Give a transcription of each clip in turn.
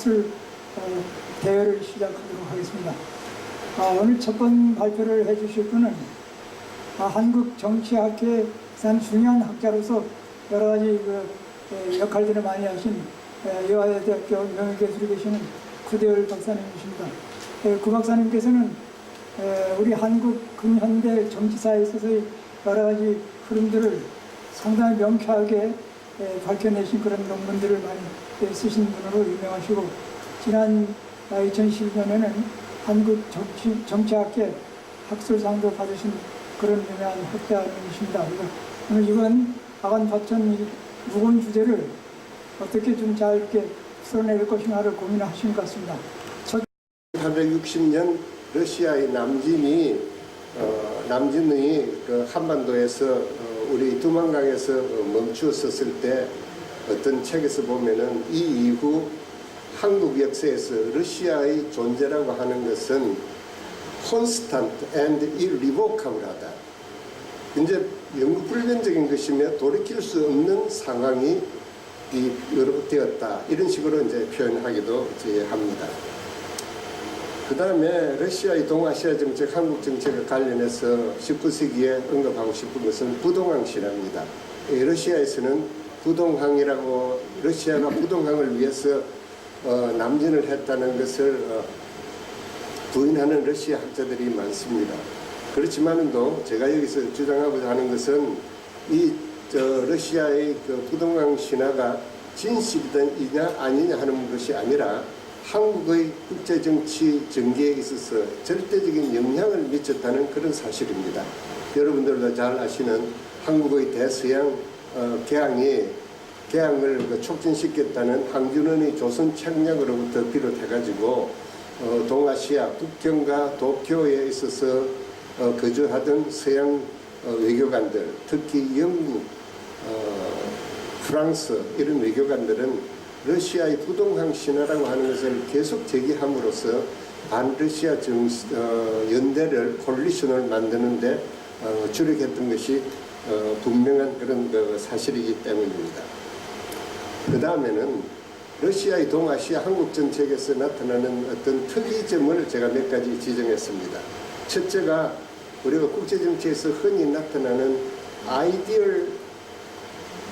학술 어, 대회를 시작하도록 하겠습니다. 아, 오늘 첫 번 발표를 해주실 분은 아, 한국 정치학회의 산 중요한 학자로서 여러 가지 그, 에, 역할들을 많이 하신 에, 여화대학교 명예교수로 계시는 구대열 박사님이십니다. 에, 구 박사님께서는 에, 우리 한국 근현대 정치사에 있어서의 여러 가지 흐름들을 상당히 명쾌하게 에, 밝혀내신 그런 논문들을 많이 에, 쓰신 분으로 유명하시고 지난 2012년에는 한국 정치, 정치학회 학술상도 받으신 그런 유명한 학자님이십니다. 그래서 오늘 이번 아간 이 무거운 주제를 어떻게 좀잘 이렇게 풀어낼 것인가를 고민하신 것 같습니다. 첫 1860년 러시아의 남진이 어, 남진이 그 한반도에서 어, 우리 두만강에서 어, 멈추었을 때 어떤 책에서 보면은 이 이후 한국 역사에서 러시아의 존재라고 하는 것은 constant and irrevocable하다. 이제 영구 불변적인 것이며 돌이킬 수 없는 상황이 이 되었다. 이런 식으로 이제 표현하기도 합니다. 그 다음에 러시아의 동아시아 정책, 한국 정책과 관련해서 19세기에 언급하고 싶은 것은 부동항 신화입니다. 이 러시아에서는 부동항이라고 러시아가 부동항을 위해서 어, 남진을 했다는 것을 어, 부인하는 러시아 학자들이 많습니다. 그렇지만도 제가 여기서 주장하고자 하는 것은 이저 러시아의 그 부동강 신화가 진실이냐 아니냐 하는 것이 아니라 한국의 국제 정치 전개에 있어서 절대적인 영향을 미쳤다는 그런 사실입니다. 여러분들도 잘 아시는 한국의 대서양 어, 개항이 개항을 그 촉진시켰다는 황준원의 조선 책략으로부터 비롯해가지고 어, 동아시아 북경과 도쿄에 있어서 어, 거주하던 서양 어, 외교관들, 특히 영국, 어, 프랑스 이런 외교관들은 러시아의 부동항 신화라고 하는 것을 계속 제기함으로써 반러시아 정, 어, 연대를 콜리션을 만드는데 어, 주력했던 것이 어, 분명한 그런 그 사실이기 때문입니다. 그 다음에는 러시아의 동아시아 한국 정책에서 나타나는 어떤 특이점을 제가 몇 가지 지정했습니다. 첫째가 우리가 국제 정치에서 흔히 나타나는 아이디얼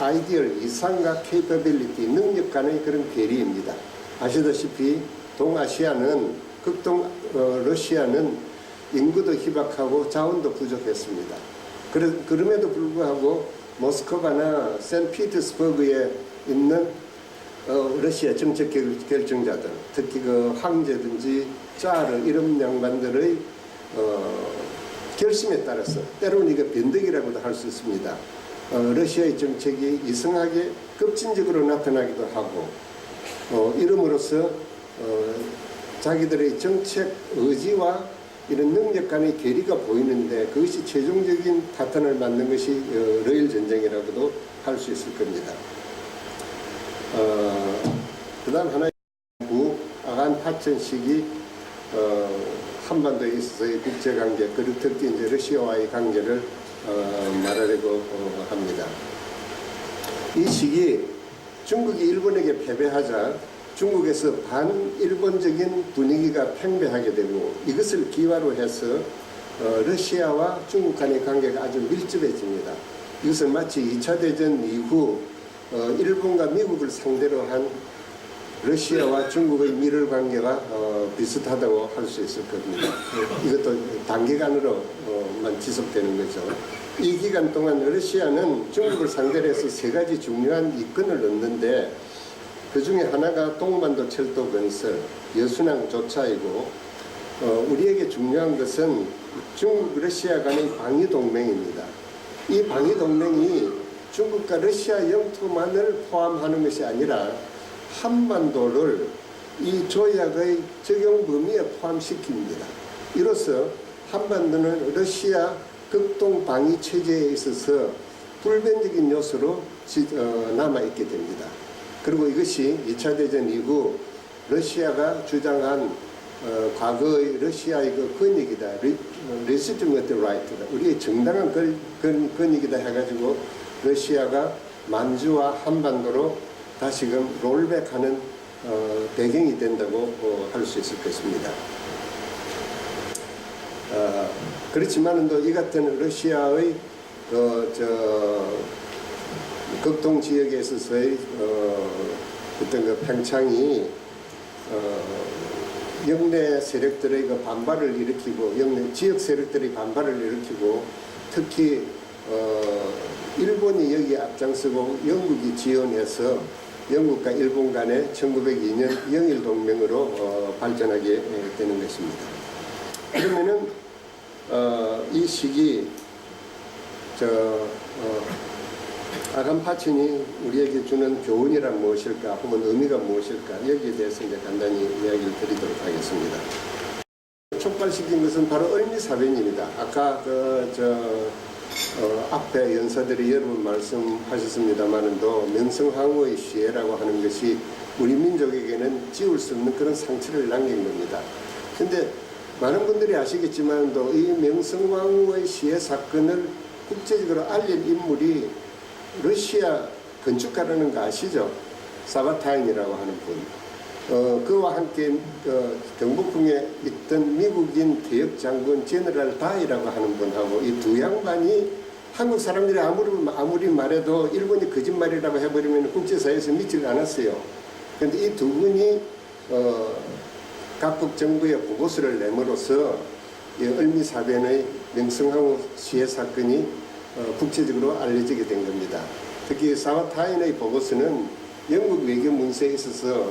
아이디얼 이상과 케이퍼빌리티 능력 간의 그런 괴리입니다. 아시다시피 동아시아는 극동 어, 러시아는 인구도 희박하고 자원도 부족했습니다. 그래, 그럼에도 불구하고 모스크바나 샌피터스버그에 있는 어, 러시아 정책 결- 결정자들, 특히 그 황제든지 짜르 이런 양반들의 어, 결심에 따라서 때로는 이거 변덕이라고도 할 수 있습니다. 어, 러시아의 정책이 이상하게 급진적으로 나타나기도 하고 어, 이름으로써 어, 자기들의 정책 의지와 이런 능력 간의 괴리가 보이는데 그것이 최종적인 파탄을 맞는 것이 어, 러일 전쟁이라고도 할 수 있을 겁니다. 어, 그다음 하나 구 아간 파천 시기 어, 한반도에 있어서의 국제 관계 그리고 특히 이제 러시아와의 관계를 어, 말하려고 어, 합니다. 이 시기 중국이 일본에게 패배하자 중국에서 반일본적인 분위기가 팽배하게 되고 이것을 기화로 해서 어, 러시아와 중국 간의 관계가 아주 밀접해집니다. 이것은 마치 2차 대전 이후 어, 일본과 미국을 상대로 한 러시아와 중국의 미를 관계가 어, 비슷하다고 할 수 있을 겁니다. 이것도 단기간으로만 지속되는 거죠. 이 기간 동안 러시아는 중국을 상대로 해서 세 가지 중요한 이권을 얻는데 그 중에 하나가 동반도 철도 건설, 여순항 조차이고 어, 우리에게 중요한 것은 중국 러시아 간의 방위 동맹입니다. 이 방위 동맹이 중국과 러시아 영토만을 포함하는 것이 아니라 한반도를 이 조약의 적용 범위에 포함시킵니다. 이로써 한반도는 러시아 극동 방위 체제에 있어서 불변적인 요소로 지- 어, 남아있게 됩니다. 그리고 이것이 2차 대전 이후 러시아가 주장한 어, 과거의 러시아의 그 권익이다. 레시티머트 라이트다. 우리의 정당한 권, 권, 권익이다 해가지고 러시아가 만주와 한반도로 다시금 롤백하는 어, 배경이 된다고 어, 할수 있을 것입니다. 어, 그렇지만은 또이 같은 러시아의 그저 극동 지역에 있어서의 어, 어떤 그 팽창이 어, 영내 세력들의 그 반발을 일으키고 영내 지역 세력들의 반발을 일으키고 특히 어, 일본이 여기에 앞장서고 영국이 지원해서 영국과 일본 간의 1902년 영일 동맹으로 어, 발전하게 되는 것입니다. 그러면은 어, 이 시기 저 어, 아간 파친이 우리에게 주는 교훈이란 무엇일까 혹은 의미가 무엇일까 여기에 대해서 이제 간단히 이야기를 드리도록 하겠습니다. 촉발시킨 것은 바로 을미사변입니다. 아까 그저 어, 앞에 연사들이 여러 번 말씀하셨습니다만은도 명성황후의 시해라고 하는 것이 우리 민족에게는 지울 수 없는 그런 상처를 남긴 겁니다. 근데 많은 분들이 아시겠지만도 이 명성황후의 시해 사건을 국제적으로 알릴 인물이 러시아 건축가라는 거 아시죠? 사바타인이라고 하는 분. 어, 그와 함께 어, 경복궁에 있던 미국인 개혁 장군 제너럴 다이라고 하는 분하고 이 두 양반이 한국 사람들이 아무리 아무리 말해도 일본이 거짓말이라고 해버리면 국제사회에서 믿질 않았어요. 그런데 이 두 분이 어, 각국 정부에 보고서를 내므로써 이 을미사변의 명성황후 시해 사건이 어, 국제적으로 알려지게 된 겁니다. 특히 사바타인의 보고서는 영국 외교 문서에 있어서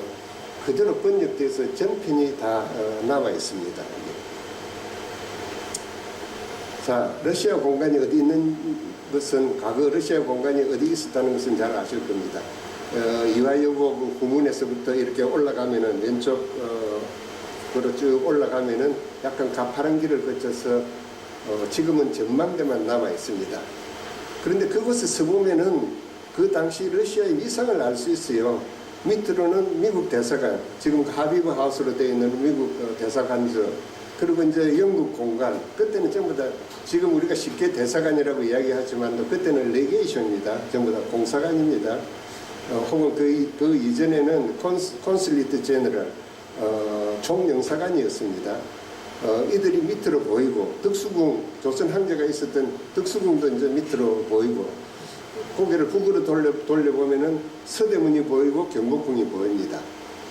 그대로 번역돼서 전편이 다 어, 남아 있습니다. 자, 러시아 공간이 어디 있는 것은 과거 러시아 공간이 어디 있었다는 것은 잘 아실 겁니다. 어, 이화여고 그 후문에서부터 이렇게 올라가면은 왼쪽 어, 으로 쭉 올라가면은 약간 가파른 길을 거쳐서 어, 지금은 전망대만 남아 있습니다. 그런데 그곳에 서보면은 그 당시 러시아의 위상을 알 수 있어요. 밑으로는 미국 대사관, 지금 하비브 하우스로 되어 있는 미국 어, 대사관저, 그리고 이제 영국 공간, 그때는 전부 다 지금 우리가 쉽게 대사관이라고 이야기하지만 그때는 레게이션입니다. 전부 다 공사관입니다. 어, 혹은 그, 이- 그 이전에는 콘스, 콘슬리트 제너럴, 어, 총영사관이었습니다. 어, 이들이 밑으로 보이고 덕수궁 조선 황제가 있었던 덕수궁도 이제 밑으로 보이고 고개를 북으로 돌려 돌려보면은 서대문이 보이고 경복궁이 보입니다.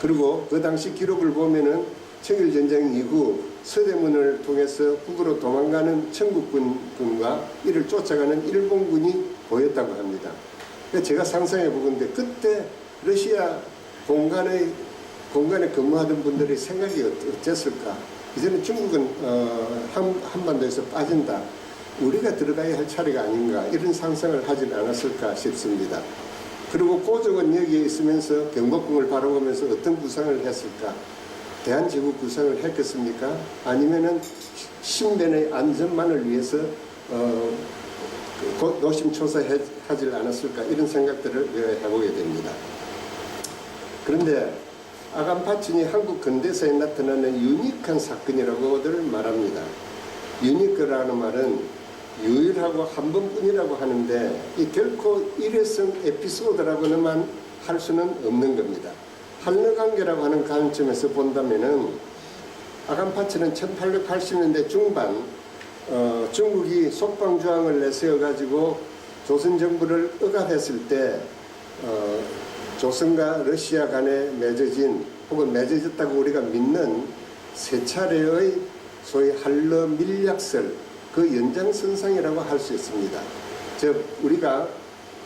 그리고 그 당시 기록을 보면은 청일 전쟁 이후 서대문을 통해서 북으로 도망가는 청국군과 이를 쫓아가는 일본군이 보였다고 합니다. 그러니까 제가 상상해 보건데 그때 러시아 공간의 공간에 근무하던 분들의 생각이 어땠- 어땠을까? 이제는 중국은 어, 한, 한반도에서 빠진다. 우리가 들어가야 할 차례가 아닌가 이런 상상을 하진 않았을까 싶습니다. 그리고 고종은 여기에 있으면서 경복궁을 바라보면서 어떤 구상을 했을까? 대한제국 구상을 했겠습니까? 아니면은 신변의 안전만을 위해서 어, 그 노심초사하지 않았을까 이런 생각들을 해보게 됩니다. 그런데 아간파친이 한국 근대사에 나타나는 유니크한 사건이라고들 말합니다. 유니크라는 말은 유일하고 한 번뿐이라고 하는데 이 결코 일회성 에피소드라고만 할 수는 없는 겁니다. 한러관계라고 하는 관점에서 본다면은 아간파치는 1880년대 중반 어, 중국이 속방주항을 내세워 가지고 조선 정부를 억압했을 때 어, 조선과 러시아 간에 맺어진 혹은 맺어졌다고 우리가 믿는 세 차례의 소위 한러 밀약설 그 연장선상이라고 할 수 있습니다. 즉 우리가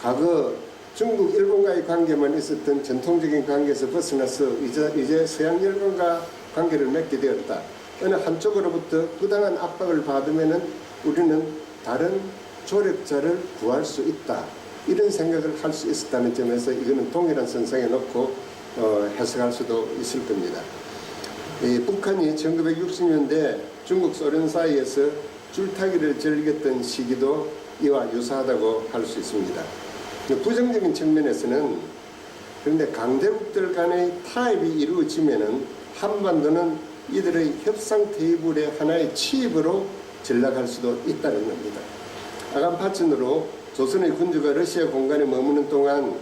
과거 중국 일본과의 관계만 있었던 전통적인 관계에서 벗어나서 이제, 이제 서양 일본과 관계를 맺게 되었다. 어느 한쪽으로부터 부당한 압박을 받으면은 우리는 다른 조력자를 구할 수 있다. 이런 생각을 할 수 있었다는 점에서 이거는 동일한 선상에 놓고 어, 해석할 수도 있을 겁니다. 이 북한이 1960년대 중국 소련 사이에서 줄타기를 즐겼던 시기도 이와 유사하다고 할 수 있습니다. 부정적인 측면에서는 그런데 강대국들 간의 타협이 이루어지면은 한반도는 이들의 협상 테이블의 하나의 치입으로 전락할 수도 있다는 겁니다. 아간 파천으로 조선의 군주가 러시아 공간에 머무는 동안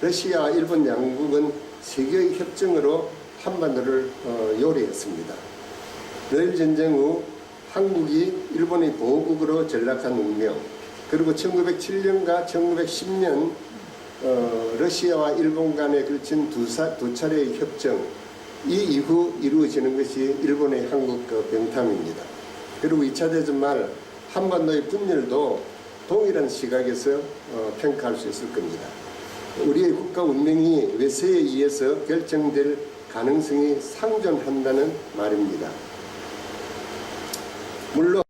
러시아와 일본 양국은 세계의 협정으로 한반도를 어, 요리했습니다. 러일 전쟁 후 한국이 일본의 보호국으로 전락한 운명, 그리고 1907년과 1910년 어, 러시아와 일본 간에 걸친 두, 사, 두 차례의 협정, 이 이후 이루어지는 것이 일본의 한국 그 병탐입니다. 그리고 2차 대전 말 한반도의 분열도 동일한 시각에서 어, 평가할 수 있을 겁니다. 우리의 국가 운명이 외세에 의해서 결정될 가능성이 상존한다는 말입니다. 물론